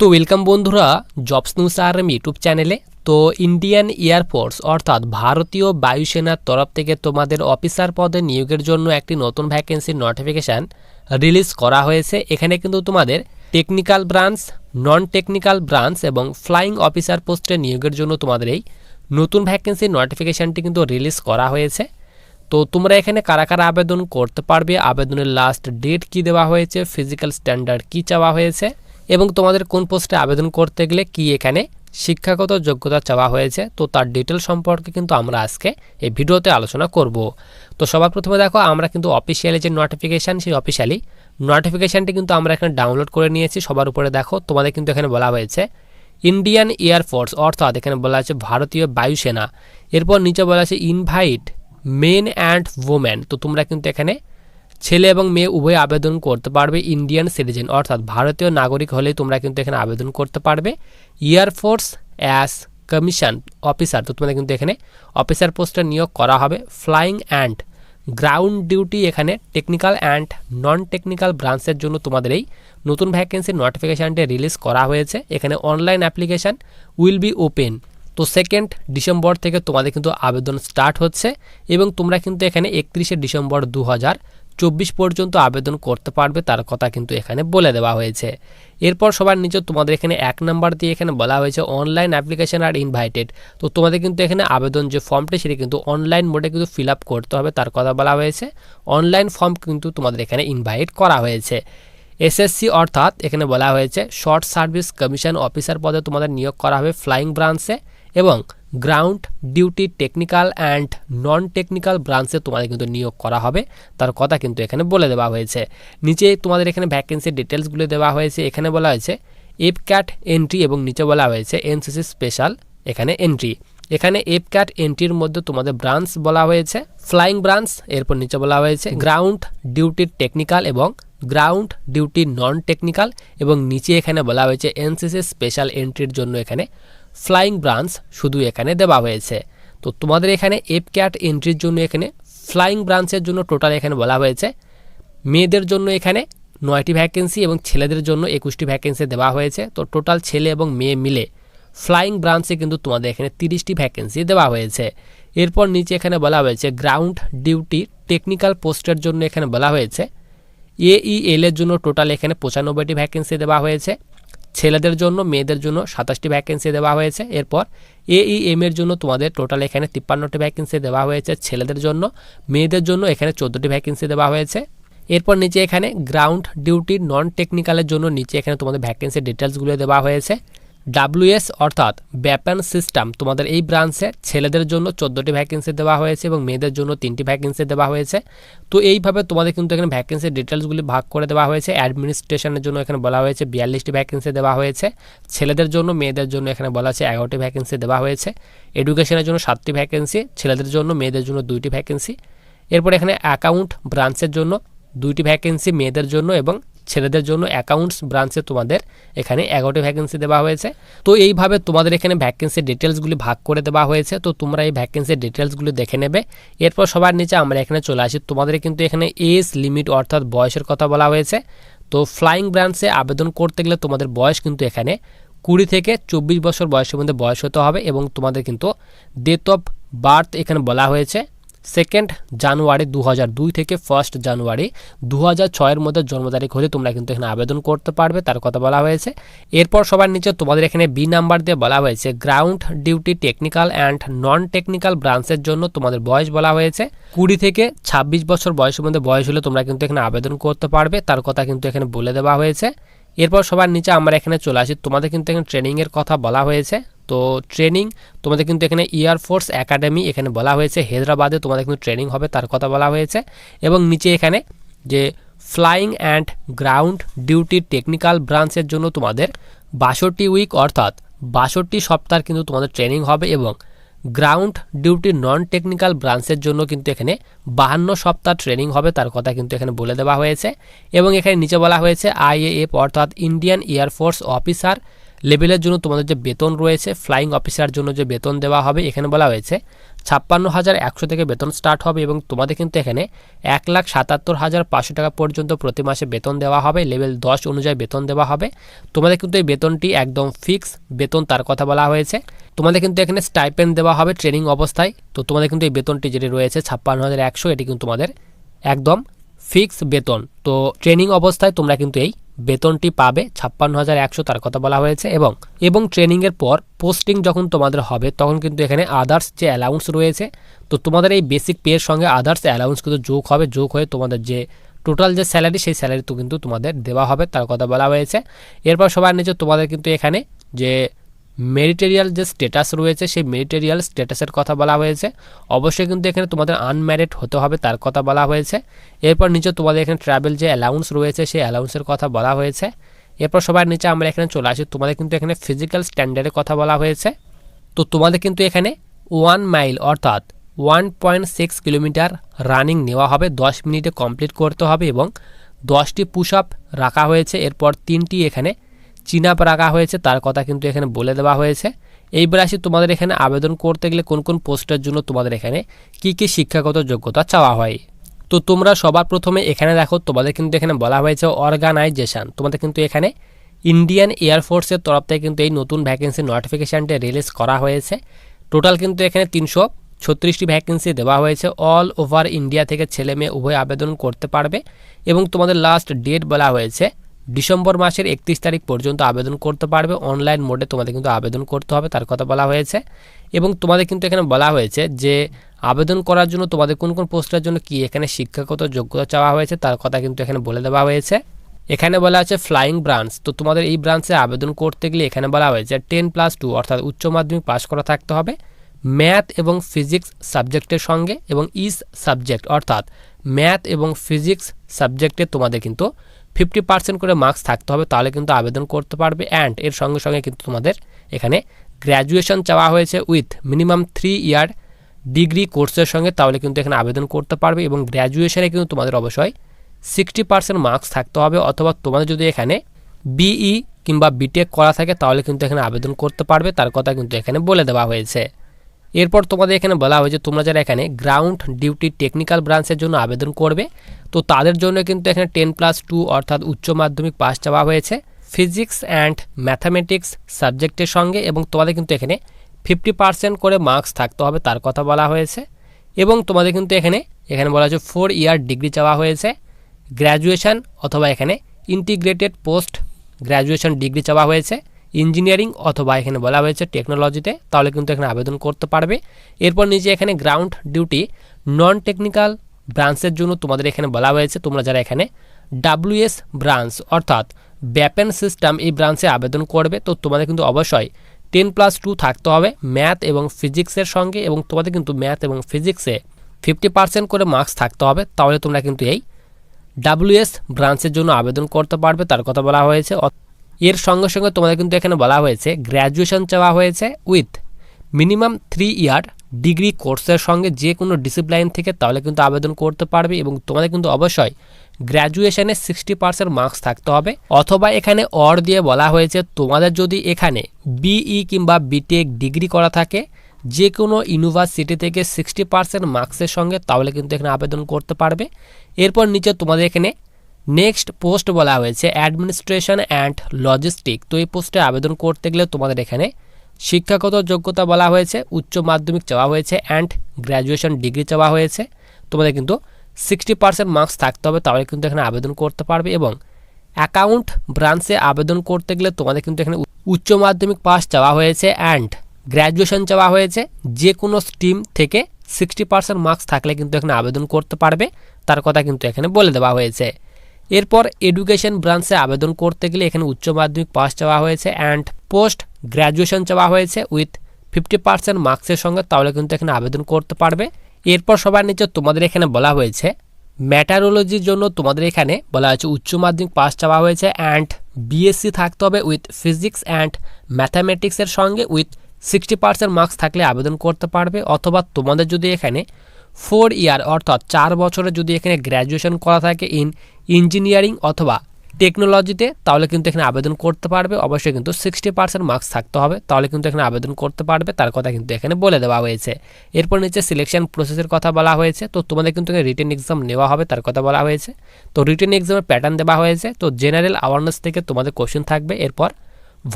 তো ওয়েলকাম বন্ধুরা jobs news RM YouTube চ্যানেলে তো ইন্ডিয়ান এয়ারফোর্স অর্থাৎ ভারতীয় বায়ুসেনার তরফ থেকে তোমাদের অফিসার পদে নিয়োগের জন্য একটি নতুন ভ্যাকেন্সির নোটিফিকেশান রিলিজ করা হয়েছে। এখানে কিন্তু তোমাদের technical branch non technical branch এবং ফ্লাইং অফিসার পোস্টে নিয়োগের জন্য তোমাদের এই নতুন ভ্যাকেন্সির নোটিফিকেশানটি কিন্তু রিলিজ করা হয়েছে। তো তোমরা এখানে কারা কারা আবেদন করতে পারবে, আবেদনের লাস্ট ডেট কি দেওয়া হয়েছে ফিজিক্যাল স্ট্যান্ডার্ড কি চাওয়া হয়েছে এবং তোমাদের কোন পোস্টে আবেদন করতে গেলে কি এখানে শিক্ষাগত যোগ্যতা চাওয়া হয়েছে, তো তার ডিটেল সম্পর্কে কিন্তু আমরা আজকে এই ভিডিওতে আলোচনা করব। তো সবার প্রথমে দেখো, আমরা কিন্তু অফিসিয়ালি যে নোটিফিকেশান সেই অফিসিয়ালি নোটিফিকেশানটি কিন্তু আমরা এখানে ডাউনলোড করে নিয়েছি। সবার উপরে দেখো, তোমাদের কিন্তু এখানে বলা হয়েছে ইন্ডিয়ান এয়ারফোর্স অর্থাৎ এখানে বলা আছে ভারতীয় বায়ুসেনা। এরপর নিচে বলা আছে ইনভাইট মেন অ্যান্ড ওমেন তো তোমরা কিন্তু এখানে ছেলে এবং মেয়ে উভয় আবেদন করতে পারবে ইন্ডিয়ান সিটিজেন অর্থাৎ ভারতীয় নাগরিক হলেই তোমরা কিন্তু এখানে আবেদন করতে পারবে। এয়ারফোর্স অ্যাস কমিশন অফিসার তো তোমাদের কিন্তু এখানে অফিসার পোস্টে নিয়োগ করা হবে। ফ্লাইং অ্যান্ড গ্রাউন্ড ডিউটি এখানে টেকনিক্যাল অ্যান্ড নন টেকনিক্যাল ব্রাঞ্চের জন্য তোমাদের এই নতুন ভ্যাকেন্সির নোটিফিকেশানটি রিলিজ করা হয়েছে। এখানে online application will be open তো সেকেন্ড ডিসেম্বর থেকে তোমাদের কিন্তু আবেদন স্টার্ট হচ্ছে এবং তোমরা কিন্তু এখানে একত্রিশে ডিসেম্বর দু হাজার চব্বিশ পর্যন্ত আবেদন করতে পারবে তার কথা কিন্তু এখানে বলে দেওয়া হয়েছে। এরপর সবার নিচে তোমাদের এখানে এক নাম্বার দিয়ে এখানে বলা হয়েছে অনলাইন অ্যাপ্লিকেশন আর ইনভাইটেড তো তোমাদের কিন্তু এখানে আবেদন যে ফর্মটি সেটি কিন্তু অনলাইন মোডে কিন্তু ফিল আপ করতে হবে, তার কথা বলা হয়েছে। অনলাইন ফর্ম কিন্তু তোমাদের এখানে ইনভাইট করা হয়েছে। এসএসসি অর্থাৎ এখানে বলা হয়েছে শর্ট সার্ভিস কমিশন অফিসার পদে তোমাদের নিয়োগ করা হবে ফ্লাইং ব্রাঞ্চে এবং ground duty technical and non technical ব্রাঞ্চে তোমাদের কিন্তু নিয়োগ করা হবে। তার কথা কিন্তু এখানে বলে দেওয়া হয়েছে। নিচে তোমাদের এখানে ভ্যাকেন্সির ডিটেলসগুলো দেওয়া হয়েছে। এখানে বলা হয়েছে এফ ক্যাট এন্ট্রি এবং নিচে বলা হয়েছে এনসিসি স্পেশাল এখানে এন্ট্রি এখানে এফ ক্যাট এন্ট্রির মধ্যে তোমাদের ব্রাঞ্চ বলা হয়েছে ফ্লাইং ব্রাঞ্চ এরপর নিচে বলা হয়েছে গ্রাউন্ড ডিউটির টেকনিক্যাল এবং গ্রাউন্ড ডিউটি নন টেকনিক্যাল এবং নিচে এখানে বলা হয়েছে এনসিসি স্পেশাল এন্ট্রির জন্য এখানে ফ্লাইং ব্রাঞ্চ শুধু এখানে দেওয়া হয়েছে। তো তোমাদের এখানে এফ ক্যাট এন্ট্রির জন্য এখানে ফ্লাইং ব্রাঞ্চের জন্য টোটাল এখানে বলা হয়েছে। মেয়েদের জন্য এখানে নয়টি ভ্যাকেন্সি এবং ছেলেদের জন্য একুশটি ভ্যাকেন্সি দেওয়া হয়েছে। তো টোটাল ছেলে এবং মেয়ে মিলে ফ্লাইং ব্রাঞ্চে কিন্তু তোমাদের এখানে তিরিশটি ভ্যাকেন্সি দেওয়া হয়েছে। এরপর নিচে এখানে বলা হয়েছে গ্রাউন্ড ডিউটি টেকনিক্যাল পোস্টের জন্য এখানে বলা হয়েছে। এ এইএল এর জন্য টোটাল এখানে পঁচানব্বইটি ভ্যাকেন্সি দেওয়া হয়েছে। ছেলেদের জন্য, মেয়েদের জন্য সাতাশটি ভ্যাকেন্সি দেওয়া হয়েছে। এরপর এইএম এর জন্য তোমাদের টোটাল এখানে তিপ্পান্নটি ভ্যাকেন্সি দেওয়া হয়েছে ছেলেদের জন্য, মেয়েদের জন্য এখানে চোদ্দটি ভ্যাকেন্সি দেওয়া হয়েছে। এরপর নিচে এখানে গ্রাউন্ড ডিউটি নন টেকনিক্যালের জন্য নিচে এখানে তোমাদের ভ্যাকেন্সি ডিটেলসগুলো দেওয়া হয়েছে। ডাব্লিউএস অর্থাৎ ব্যাপান সিস্টেম। তোমাদের এই ব্রাঞ্চে ছেলেদের জন্য চোদ্দোটি ভ্যাকেন্সি দেওয়া হয়েছে এবং মেয়েদের জন্য তিনটি ভ্যাকেন্সি দেওয়া হয়েছে। তো এইভাবে তোমাদের কিন্তু এখানে ভ্যাকেন্সির ডিটেলসগুলি ভাগ করে দেওয়া হয়েছে। অ্যাডমিনিস্ট্রেশনের জন্য এখানে বলা হয়েছে বিয়াল্লিশটি ভ্যাকেন্সি দেওয়া হয়েছে। ছেলেদের জন্য, মেয়েদের জন্য এখানে বলা হয়েছে এগারোটি ভ্যাকেন্সি দেওয়া হয়েছে। এডুকেশনের জন্য সাতটি ভ্যাকেন্সি ছেলেদের জন্য, মেয়েদের জন্য দুইটি ভ্যাকেন্সি এরপর এখানে অ্যাকাউন্ট ব্রাঞ্চের জন্য দুইটি ভ্যাকেন্সি মেয়েদের জন্য এবং ছেলেদের জন্য অ্যাকাউন্টস ব্রাঞ্চে তোমাদের এখানে এগারোটি ভ্যাকেন্সি দেওয়া হয়েছে। তো এইভাবে তোমাদের এখানে ভ্যাকেন্সির ডিটেলসগুলি ভাগ করে দেওয়া হয়েছে। তো তোমরা এই ভ্যাকেন্সির ডিটেলসগুলি দেখে নেবে। এরপর সবার নিচে আমরা এখানে চলে আসি। তোমাদের কিন্তু এখানে এজ লিমিট অর্থাৎ বয়সের কথা বলা হয়েছে। তো ফ্লাইং ব্রাঞ্চে আবেদন করতে গেলে তোমাদের বয়স কিন্তু এখানে কুড়ি থেকে চব্বিশ বছর বয়সের মধ্যে বয়স হতে হবে এবং তোমাদের কিন্তু ডেট অফ বার্থ এখানে বলা হয়েছে। সেকেন্ড জানুয়ারি দু দুই থেকে ফার্স্ট জানুয়ারি দু হাজার মধ্যে জন্ম তারিখ হলে তোমরা কিন্তু এখানে আবেদন করতে পারবে, তার কথা বলা হয়েছে। এরপর সবার নিচে তোমাদের এখানে বি নাম্বার দিয়ে বলা হয়েছে ground duty technical and non technical ব্রাঞ্চের জন্য তোমাদের বয়স বলা হয়েছে। কুড়ি থেকে ছাব্বিশ বছর বয়সের মধ্যে বয়স হলে তোমরা কিন্তু এখানে আবেদন করতে পারবে, তার কথা কিন্তু এখানে বলে দেওয়া হয়েছে। এরপর সবার নিচে আমরা এখানে চলে আসি, তোমাদের কিন্তু এখানে ট্রেনিংয়ের কথা বলা হয়েছে। তো ট্রেনিং তোমাদের কিন্তু এখানে এয়ারফোর্স একাডেমি এখানে বলা হয়েছে। হায়দ্রাবাদে তোমাদের কিন্তু ট্রেনিং হবে, তার কথা বলা হয়েছে। এবং নিচে এখানে যে flying and ground duty technical ব্রাঞ্চের জন্য তোমাদের বাষট্টি উইক অর্থাৎ বাষট্টি সপ্তাহ কিন্তু তোমাদের ট্রেনিং হবে এবং গ্রাউন্ড ডিউটি নন টেকনিক্যাল ব্রাঞ্চের জন্য কিন্তু এখানে বাহান্ন সপ্তাহ ট্রেনিং হবে, তার কথা কিন্তু এখানে বলে দেওয়া হয়েছে। এবং এখানে নিচে বলা হয়েছে আইএএফ অর্থাৎ ইন্ডিয়ান এয়ারফোর্স অফিসার লেভেলের জন্য তোমাদের যে বেতন রয়েছে ফ্লাইং অফিসার জন্য যে বেতন দেওয়া হবে, এখানে বলা হয়েছে ছাপ্পান্ন হাজার একশো থেকে বেতন স্টার্ট হবে এবং তোমাদের কিন্তু এখানে এক লাখ সাতাত্তর হাজার পাঁচশো টাকা পর্যন্ত প্রতি মাসে বেতন দেওয়া হবে লেভেল দশ অনুযায়ী বেতন দেওয়া হবে। তোমাদের কিন্তু এই বেতনটি একদম ফিক্স বেতন তার কথা বলা হয়েছে। তোমাদের কিন্তু এখানে স্টাইপেন দেওয়া হবে ট্রেনিং অবস্থায়। তো তোমাদের কিন্তু এই বেতনটি যেটি রয়েছে, ছাপ্পান্ন হাজার একশো, এটি কিন্তু তোমাদের একদম ফিক্স বেতন। তো ট্রেনিং অবস্থায় তোমরা কিন্তু এই বেতনটি পাবে ছাপ্পান্ন হাজার একশো তার কথা বলা হয়েছে এবং এবং ট্রেনিংয়ের পর পোস্টিং যখন তোমাদের হবে, তখন কিন্তু এখানে আদার্স যে অ্যালাউন্স রয়েছে, তো তোমাদের এই বেসিক পেয়ের সঙ্গে আদার্স অ্যালাউন্স কিন্তু যোগ হবে, যোগ হয়ে তোমাদের যে টোটাল যে স্যালারি সেই স্যালারি তো কিন্তু তোমাদের দেওয়া হবে তার কথা বলা হয়েছে। এরপর সবার নিচে তোমাদের কিন্তু এখানে যে মেরিটেরিয়াল যে স্ট্যাটাস রয়েছে, সেই মেরিটেরিয়াল স্ট্যাটাসের কথা বলা হয়েছে। অবশ্যই কিন্তু এখানে তোমাদের আনম্যারিড হতে হবে, তার কথা বলা হয়েছে। এরপর নিচে তোমাদের এখানে ট্রাভেল যে অ্যালাউন্স রয়েছে, সেই অ্যালাউন্সের কথা বলা হয়েছে। এরপর সবার নিচে আমরা এখানে চলে আসি, তোমাদের কিন্তু এখানে ফিজিক্যাল স্ট্যান্ডার্ডের কথা বলা হয়েছে। তো তোমাদের কিন্তু এখানে ওয়ান মাইল অর্থাৎ one point six kilometre running নেওয়া হবে, দশ মিনিটে কমপ্লিট করতে হবে এবং দশটি পুশ আপ রাখা হয়েছে। এরপর তিনটি এখানে চিন আপ রাখা হয়েছে, তার কথা কিন্তু এখানে বলে দেওয়া হয়েছে। এইবার আসি তোমাদের এখানে আবেদন করতে গেলে কোন কোন পোস্টের জন্য তোমাদের এখানে কী কী শিক্ষাগত যোগ্যতা চাওয়া হয়? তো তোমরা সবার প্রথমে এখানে দেখো, তোমাদের কিন্তু এখানে বলা হয়েছে অর্গানাইজেশন তোমাদের কিন্তু এখানে ইন্ডিয়ান এয়ারফোর্সের তরফ থেকে কিন্তু এই নতুন ভ্যাকেন্সি নোটিফিকেশানটি রিলিজ করা হয়েছে। টোটাল কিন্তু এখানে তিনশো ছত্রিশটি ভ্যাকেন্সি দেওয়া হয়েছে। অল ওভার ইন্ডিয়া থেকে ছেলে মেয়ে উভয় আবেদন করতে পারবে। এবং তোমাদের লাস্ট ডেট বলা হয়েছে ডিসেম্বর মাসের একত্রিশ তারিখ পর্যন্ত আবেদন করতে পারবে। অনলাইন মোডে তোমাদের কিন্তু আবেদন করতে হবে, তার কথা বলা হয়েছে। এবং তোমাদের কিন্তু এখানে বলা হয়েছে যে, আবেদন করার জন্য তোমাদের কোন কোন পোস্টের জন্য কি এখানে শিক্ষাগত যোগ্যতা চাওয়া হয়েছে, তার কথা কিন্তু এখানে বলে দেওয়া হয়েছে। এখানে বলা আছে ফ্লাইং ব্রাঞ্চ তো তোমাদের এই ব্রাঞ্চে আবেদন করতে গেলে এখানে বলা হয়েছে টেন প্লাস টু অর্থাৎ উচ্চ মাধ্যমিক পাশ করা থাকতে হবে। ম্যাথ এবং ফিজিক্স সাবজেক্টের সঙ্গে এবং ইস সাবজেক্ট অর্থাৎ ম্যাথ এবং ফিজিক্স সাবজেক্টে তোমাদের কিন্তু ফিফটি পার্সেন্ট করে মার্কস থাকতে হবে, তাহলে কিন্তু আবেদন করতে পারবে অ্যান্ড এর সঙ্গে সঙ্গে কিন্তু তোমাদের এখানে গ্র্যাজুয়েশন চাওয়া হয়েছে with minimum three year degree কোর্সের সঙ্গে, তাহলে কিন্তু এখানে আবেদন করতে পারবে এবং গ্র্যাজুয়েশনে কিন্তু তোমাদের অবশ্যই সিক্সটি পার্সেন্ট মার্কস থাকতে হবে অথবা তোমাদের যদি এখানে বিই কিংবা বিটেক করা থাকে, তাহলে কিন্তু এখানে আবেদন করতে পারবে, তার কথা কিন্তু এখানে বলে দেওয়া হয়েছে। এরপর তোমাদের এখানে বলা হয়েছে, তোমরা যারা এখানে গ্রাউন্ড ডিউটি টেকনিক্যাল ব্রাঞ্চের জন্য আবেদন করবে, তো তাদের জন্য কিন্তু এখানে টেন প্লাস টু অর্থাৎ উচ্চ মাধ্যমিক পাস চাওয়া হয়েছে। ফিজিক্স অ্যান্ড ম্যাথামেটিক্স সাবজেক্টের সঙ্গে এবং তোমাদের কিন্তু এখানে ফিফটি পার্সেন্ট করে মার্কস থাকতে হবে, তার কথা বলা হয়েছে। এবং তোমাদের কিন্তু এখানে এখানে বলা হয়েছে ফোর ইয়ার ডিগ্রি চাওয়া হয়েছে। গ্র্যাজুয়েশন অথবা এখানে ইন্টিগ্রেটেড পোস্ট গ্র্যাজুয়েশন ডিগ্রি চাওয়া হয়েছে। ইঞ্জিনিয়ারিং অথবা এখানে বলা হয়েছে টেকনোলজিতে তাহলে কিন্তু এখানে আবেদন করতে পারবে। এরপর নিচে এখানে গ্রাউন্ড ডিউটি নন টেকনিক্যাল ব্রাঞ্চের জন্য তোমাদের এখানে বলা হয়েছে, তোমরা যারা এখানে ডাব্লিউএস ব্রাঞ্চ অর্থাৎ ব্যাপেন সিস্টেম এই ব্রাঞ্চে আবেদন করবে, তো তোমাদের কিন্তু অবশ্যই টেন প্লাস টু থাকতে হবে ম্যাথ এবং ফিজিক্সের সঙ্গে, এবং তোমাদের কিন্তু ম্যাথ এবং ফিজিক্সে ফিফটি পার্সেন্ট করে মার্কস থাকতে হবে, তাহলে তোমরা কিন্তু এই ডাব্লিউএস ব্রাঞ্চের জন্য আবেদন করতে পারবে, তার কথা বলা হয়েছে। এর সঙ্গে সঙ্গে তোমাদের কিন্তু এখানে বলা হয়েছে গ্র্যাজুয়েশন চাওয়া হয়েছে with minimum three year degree কোর্সের সঙ্গে যে কোনো ডিসিপ্লাইন থেকে তাহলে কিন্তু আবেদন করতে পারবে এবং তোমাদের কিন্তু অবশ্যই গ্র্যাজুয়েশনে সিক্সটি পার্সেন্ট মার্কস থাকতে হবে। অথবা এখানে অর দিয়ে বলা হয়েছে, তোমাদের যদি এখানে বিই কিংবা বিটেক ডিগ্রি করা থাকে যে কোনো ইউনিভার্সিটি থেকে সিক্সটি পার্সেন্ট মার্কসের সঙ্গে তাহলে কিন্তু এখানে আবেদন করতে পারবে। এরপর নিচে তোমাদের এখানে নেক্সট পোস্ট বলা হয়েছে অ্যাডমিনিস্ট্রেশন অ্যান্ড লজিস্টিক তো এই পোস্টে আবেদন করতে গেলে তোমাদের এখানে শিক্ষাগত যোগ্যতা বলা হয়েছে, উচ্চ মাধ্যমিক চাওয়া হয়েছে অ্যান্ড গ্র্যাজুয়েশন ডিগ্রি চাওয়া হয়েছে। তোমাদের কিন্তু সিক্সটি পার্সেন্ট মার্কস থাকতে হবে, তাহলে কিন্তু এখানে আবেদন করতে পারবে এবং অ্যাকাউন্ট ব্রাঞ্চে আবেদন করতে গেলে তোমাদের কিন্তু এখানে উচ্চ মাধ্যমিক পাস চাওয়া হয়েছে অ্যান্ড গ্র্যাজুয়েশন চাওয়া হয়েছে। যে কোনো স্ট্রিম থেকে সিক্সটি পার্সেন্ট মার্কস থাকলে কিন্তু এখানে আবেদন করতে পারবে। তার কথা কিন্তু এখানে বলে দেওয়া হয়েছে। এরপর এডুকেশন ব্রাঞ্চে আবেদন করতে গেলে এখানে উচ্চ মাধ্যমিক পাস চাওয়া হয়েছে অ্যান্ড পোস্ট গ্র্যাজুয়েশন চাওয়া হয়েছে উইথ ফিফটি পার্সেন্ট মার্কসের সঙ্গে, তাহলে কিন্তু এখানে আবেদন করতে পারবে। এরপর সবার নিচে তোমাদের এখানে বলা হয়েছে, ম্যাটারোলজির জন্য তোমাদের এখানে বলা হয়েছে উচ্চ মাধ্যমিক পাস চাওয়া হয়েছে অ্যান্ড বিএসসি থাকতে হবে উইথ ফিজিক্স অ্যান্ড ম্যাথামেটিক্সের সঙ্গে উইথ সিক্সটি পার্সেন্ট মার্কস থাকলে আবেদন করতে পারবে। অথবা তোমাদের যদি এখানে ফোর ইয়ার অর্থাৎ চার বছরে যদি এখানে গ্র্যাজুয়েশন করা থাকে ইন ইঞ্জিনিয়ারিং অথবা টেকনোলজিতে তাহলে কিন্তু এখানে আবেদন করতে পারবে। অবশ্যই কিন্তু সিক্সটি পার্সেন্ট মার্কস থাকতে হবে, তাহলে কিন্তু এখানে আবেদন করতে পারবে। তার কথা কিন্তু এখানে বলে দেওয়া হয়েছে। এরপর নিচে সিলেকশন প্রসেসের কথা বলা হয়েছে। তো তোমাদের কিন্তু এখানে রিটেন এক্সাম নেওয়া হবে, তার কথা বলা হয়েছে। তো রিটেন এক্সামের প্যাটার্ন দেওয়া হয়েছে। তো জেনারেল অ্যাওয়ারনেস থেকে তোমাদের কোশ্চেন থাকবে। এরপর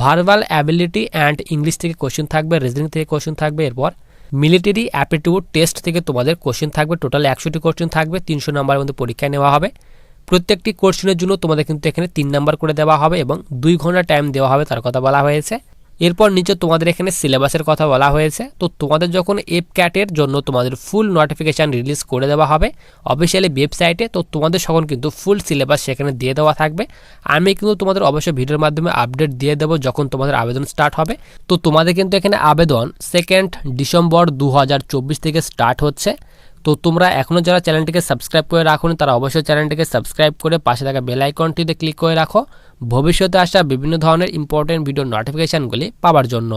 ভার্বাল অ্যাবিলিটি অ্যান্ড ইংলিশ থেকে কোশ্চেন থাকবে রিজনিং থেকে কোশ্চেন থাকবে। এরপর মিলিটারি অ্যাপিটিউড টেস্ট থেকে তোমাদের কোশ্চেন থাকবে। টোটাল একশোটি কোশ্চেন থাকবে, তিনশো নাম্বারের মধ্যে পরীক্ষা নেওয়া হবে। প্রত্যেকটি কোশ্চেনের জন্য তোমাদের কিন্তু এখানে তিন নাম্বার করে দেওয়া হবে এবং দুই ঘণ্টা টাইম দেওয়া হবে, তার কথা বলা হয়েছে। এরপর নিচে তোমাদের এখানে সিলেবাসের কথা বলা হয়েছে। তো তোমাদের যখন এফ ক্যাটের জন্য তোমাদের ফুল নোটিফিকেশান রিলিজ করে দেওয়া হবে অফিসিয়ালি ওয়েবসাইটে তো তোমাদের সকল কিন্তু ফুল সিলেবাস সেখানে দিয়ে দেওয়া থাকবে। আমি কিন্তু তোমাদের অবশ্যই ভিডিওর মাধ্যমে আপডেট দিয়ে দেবো যখন তোমাদের আবেদন স্টার্ট হবে। তো তোমাদের কিন্তু এখানে আবেদন সেকেন্ড ডিসেম্বর দু হাজার চব্বিশ থেকে স্টার্ট হচ্ছে। তো তোমরা এখনও যারা চ্যানেলটিকে সাবস্ক্রাইব করে রাখো তারা অবশ্যই চ্যানেলটিকে সাবস্ক্রাইব করে পাশে থাকা বেল আইকনটিতে ক্লিক করে রাখো। ভবিষ্যতে আসা বিভিন্ন ধরনের ইম্পর্টেন্ট ভিডিও নোটিফিকেশানগুলি পাওয়ার জন্য।